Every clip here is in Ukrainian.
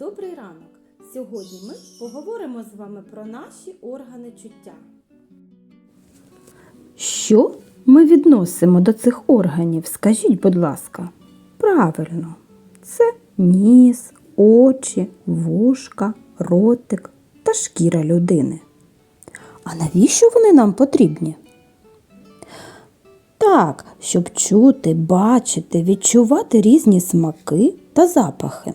Добрий ранок! Сьогодні ми поговоримо з вами про наші органи чуття. Що ми відносимо до цих органів? Скажіть, будь ласка. Правильно, це ніс, очі, вушка, ротик та шкіра людини. А навіщо вони нам потрібні? Так, щоб чути, бачити, відчувати різні смаки та запахи.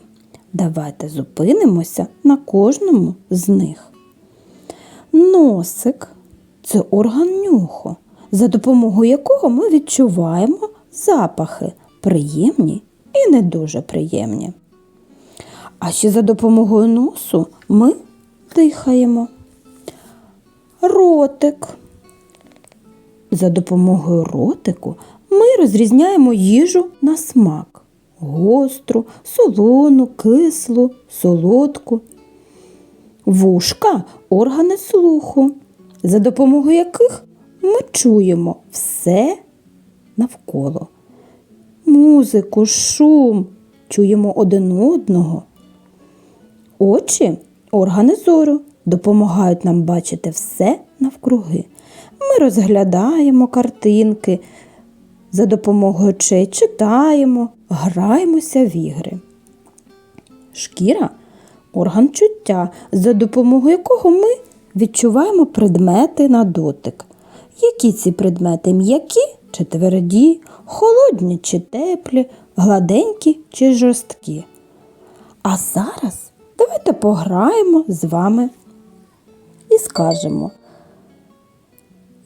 Давайте зупинимося на кожному з них. Носик це орган нюху, за допомогою якого ми відчуваємо запахи приємні і не дуже приємні. А ще за допомогою носу ми дихаємо. Ротик. За допомогою ротику ми розрізняємо їжу на смак гостру, солону, кислу, солодку. Вушка органи слуху, за допомогою яких ми чуємо все навколо. Музику, шум, чуємо один одного. Очі органи зору допомагають нам бачити все навкруги. Ми розглядаємо картинки, за допомогою очей читаємо, граємося в ігри. Шкіра орган чуття, за допомогою якого ми відчуваємо предмети на дотик. Які ці предмети м'які чи тверді, холодні чи теплі, гладенькі чи жорсткі. А зараз давайте пограємо з вами і скажемо,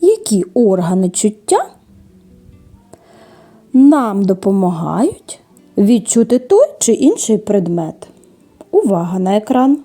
які органи чуття нам допомагають відчути той чи інший предмет. Увага на екран.